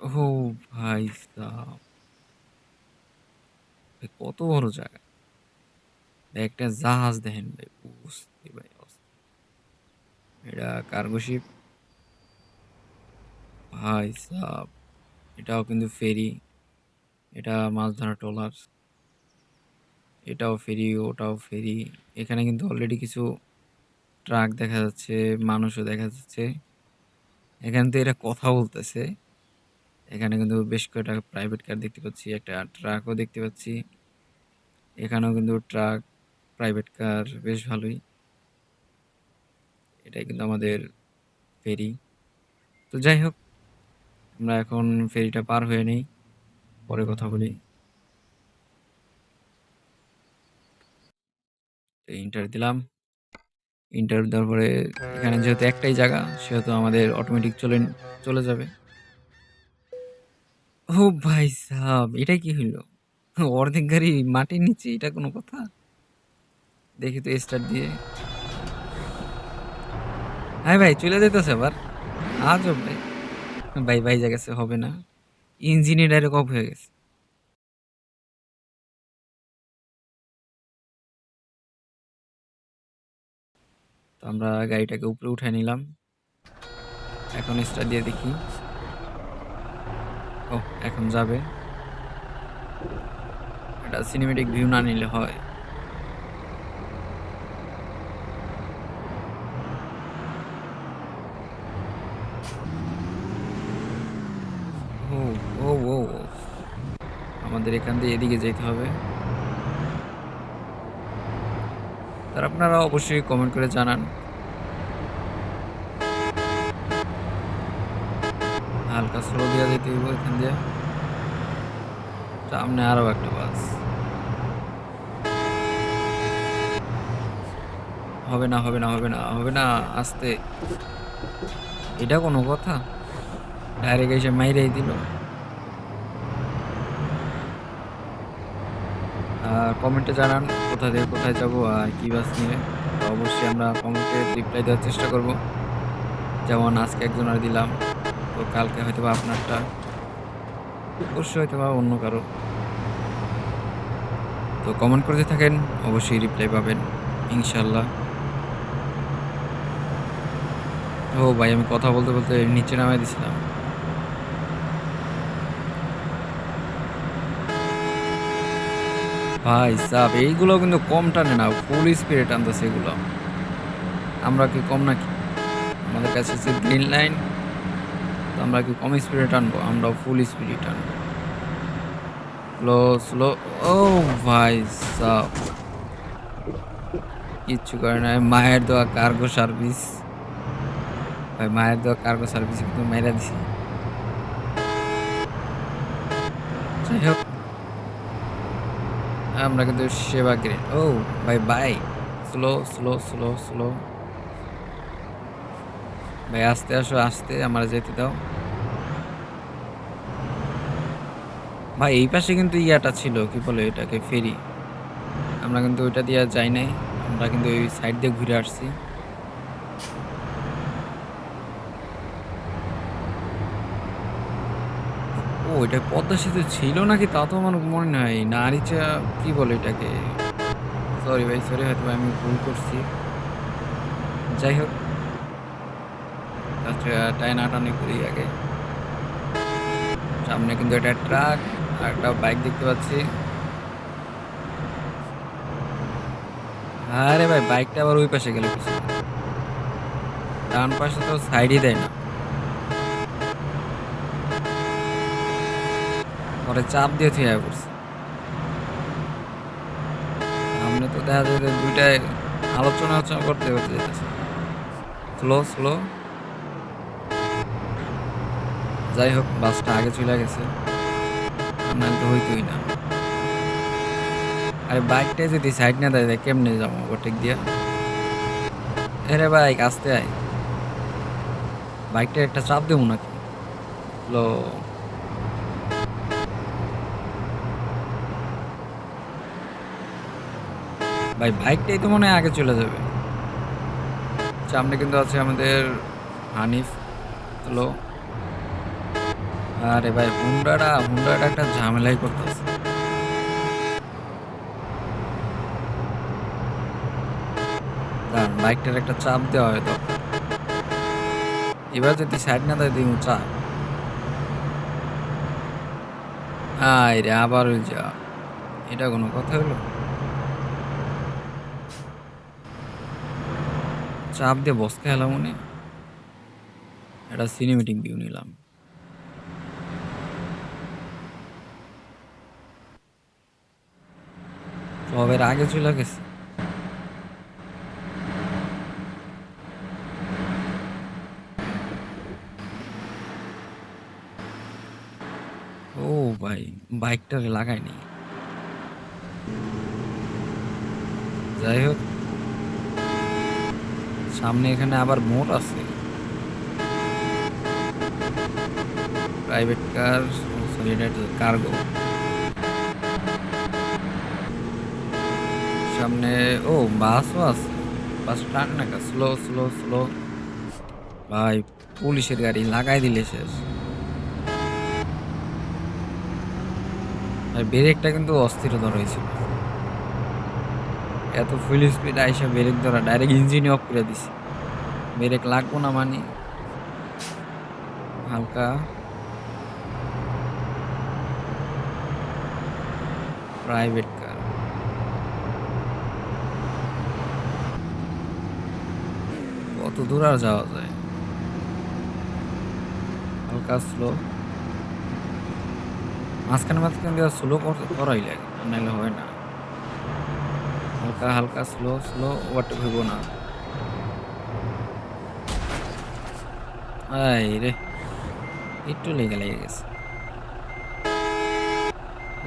ও ভাই কত বড় জায়গা! একটা জাহাজ দেখেন ভাই। অস্থির ভাই। এটা কার্গো শিপ। ভাই সাব! এটাও কিন্তু ফেরি। এটা মাছ ধরা ট্রলার। এটাও ফেরি, ওটাও ফেরি। এখানে কিন্তু অলরেডি কিছু ট্রাক দেখা যাচ্ছে, মানুষও দেখা যাচ্ছে। এখানে তো এরা কথা বলতেছে। এখানে কিন্তু বেশ কয়েকটা প্রাইভেট কার দেখতে পাচ্ছি, একটা ট্রাকও দেখতে পাচ্ছি। এখানেও কিন্তু ট্রাক, প্রাইভেট কার বেশ ভালোই। এটাই কিন্তু আমাদের ফেরি। তো যাই হোক, আমরা এখন ফেরিটা পার হয়ে নেই। পরে কথা বলি। তো এন্টার দিলাম। ইন্টার দেওয়ার পরে এখানে যেহেতু একটাই জায়গা সেহেতু আমাদের অটোমেটিক চলে চলে যাবে। ও ভাই সাব! এটা কি হইল? অর্ধেক গাড়ি মাটির নিচে, এটা কোনো কথা? দেখি তো স্টার্ট দিয়ে। হ্যাঁ ভাই চলে যাইতেছে আবার। আজব ভাই। ভাই বাইজা গেছে হবে না। ইঞ্জিনই ডাইরেক্ট অফ হয়ে গেছে। তো আমরা গাড়িটাকে উপরে উঠায় নিলাম। এখন স্টার্ট দিয়ে দেখি। ওহ! এখন যাবে। এটা সিনেমেটিক ভিউ না নিলে হয়। ও, ও, ও, ও! আমাদের এখান দিয়ে এদিকে যাইতে হবে। আর আপনারা অবশ্যই কমেন্ট করে জানান। হালকা স্লো দিয়া যাইতে হইব এখান দিয়া। সামনে আরও একটা বাস। হবে না, হবে না, হবে না, হবে না, আসতে এটা কোনো কথা? ডাইরেক্ট এসে মাইরাই দিল। আর কমেন্টে জানান কোথা থেকে কোথায় যাব আর কি বাস নিয়ে। অবশ্যই আমরা কমেন্টে রিপ্লাই দেওয়ার চেষ্টা করব। যেমন আজকে একজনের দিলাম। তো কালকে হয়তো বা আপনারটা। অবশ্যই হয়তো বা অন্য কারও। তো কমেন্ট করতে থাকেন, অবশ্যই রিপ্লাই পাবেন ইনশাআল্লাহ। ও ভাই আমি কথা বলতে, বলতে নিচে নামায় দিছিলাম। ভাই সাব এইগুলো কিন্তু কম টানে না, ফুল স্পিডে টানতেছে এগুলো। আমরা কি কম নাকি? আমাদের কাছে গ্রিন লাইন। তো আমরা কি কম স্পিডে টানবো? আমরা ফুল স্পিডে টানবো। স্লো, স্লো ও ভাই সাব! কিচ্ছু করে নাই। মায়ের দেওয়া কার্গো সার্ভিস। ভাই মায়ের দেওয়া কার্গো সার্ভিস কিন্তু মাইরা দিছি। যাই হোক। আমরা কিন্তু সেবা গ্রিন ও ভাই বাই স্লো, স্লো, স্লো, স্লো। ভাই আস্তে আসো, আস্তে আমার যেতে দাও। ভাই এই পাশে কিন্তু ইয়াটা ছিল, কি বলে এটাকে? ফেরি। আমরা কিন্তু ওইটা দিয়ে যাই নাই। আমরা কিন্তু ওই সাইড দিয়ে ঘুরে আসছি। ও এটা পদ্মা সেতু ছিল নাকি তা তো আমার মনে নাই। নারীচা কি বলে এটাকে? সরি ভাই সরি হয়তোবা আমি ভুল করছি। যাই হোক। আচ্ছা টানাটানি করি আগে। সামনে কিন্তু একটা ট্রাক আর একটা বাইক দেখতে পাচ্ছি। আরে ভাই বাইকটা আবার ওই পাশে গেল। ডান পাশে তো সাইডই দেয় না। পরে চাপ দিয়ে থুইয়া পড়ছে। সামনে তো দেখা যায় ২ আলোচনা করতে, করতে যাইতেছে। Slow, slow. যাই হোক, বাসটা আগে চলে গেছে। নাহলে তো হইতই না। আরে বাইকটাই যদি সাইড না দেয় কেমনে যাব ওভারটেক দিয়া? এরে বাইক আসতে আয়। বাইকটায় একটা চাপ দেবো নাকি? স্লো। ভাই, বাইকটাই তো মনে হয় আগে চলে যাবে। সামনে কিন্তু আছে আমাদের হানিফ। স্লো। আরে ভাই হুন্ডাটা হুন্ডাটা একটা ঝামেলাই করতেছে। বাইকটার একটা চাপ দেওয়া হয় দরকার এবার যদি সাইড না দেয় দিই চাপ আয় রে আবার ওই যা। এটা কোনো কথা হলো? চাপ দিয়ে বসতে এলাম মনে একটা সিনেমেটিক ভিউ নিলাম। সবের আগে চলে গেছে। ও ভাই বাইকটারে লাগায়নি। যাই হোক, সামনে এখানে আবার মোড় আছে। প্রাইভেট কার সরি কার্গো সামনে, ও, বাসও আছে। বাস টান না স্লো স্লো স্লো ভাই, পুলিশের গাড়ি লাগাই দিলে শেষ। ভাই, ব্রেকটা কিন্তু অস্থির ধরা হয়েছিল। এত ফুল স্পিড আইসা ব্রেক ধরা ডাইরেক্ট ইঞ্জিন অফ করে দিছি। ব্রেক লাগবো না মানে। হালকা। প্রাইভেট কার কত দূর আর যাওয়া যায়। হালকা স্লো মাঝখানে মাঝখানে দেওয়া স্লো করাই লাগে, নাহলে হয় না। হালকা হালকা স্লো স্লো ওভারটেক হইব না। এই রে, একটু লেগে লেগে গেছে।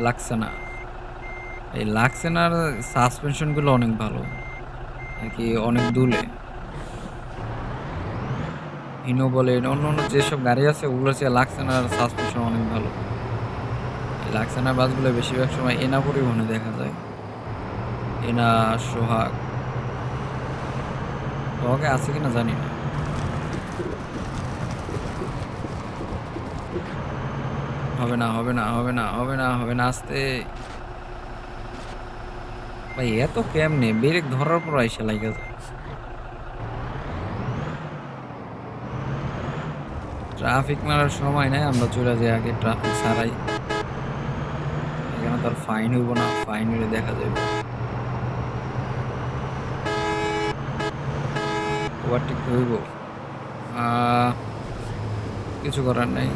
লাগছে না। এই না সাসপেনশনগুলো অনেক ভালো। আর কি অনেক দুলে হিনো বলেন অন্য অন্য যেসব গাড়ি আছে ওগুলো হচ্ছে লাক্সেনার সাসপেনশন অনেক ভালো। লাক্সেনার বাসগুলো বেশিরভাগ সময় এনা পরিবহনে দেখা যায়। এনা, সোহাগ। সোহাগে আছে কিনা জানি না। হবে না হবে না হবে না হবে না হবে না, আসতে। ভাই, এত কেমনে? ব্রেক ধরার পর আইসা লাগে যায়। ট্রাফিক মারার সময় নাই, আমরা চলে যাই আগে ট্রাফিক ছাড়াই। এখানে তো আর ফাইন হইব না ফাইন হলে দেখা যাবে ওভারটেক হইব। কিছু করার নাই।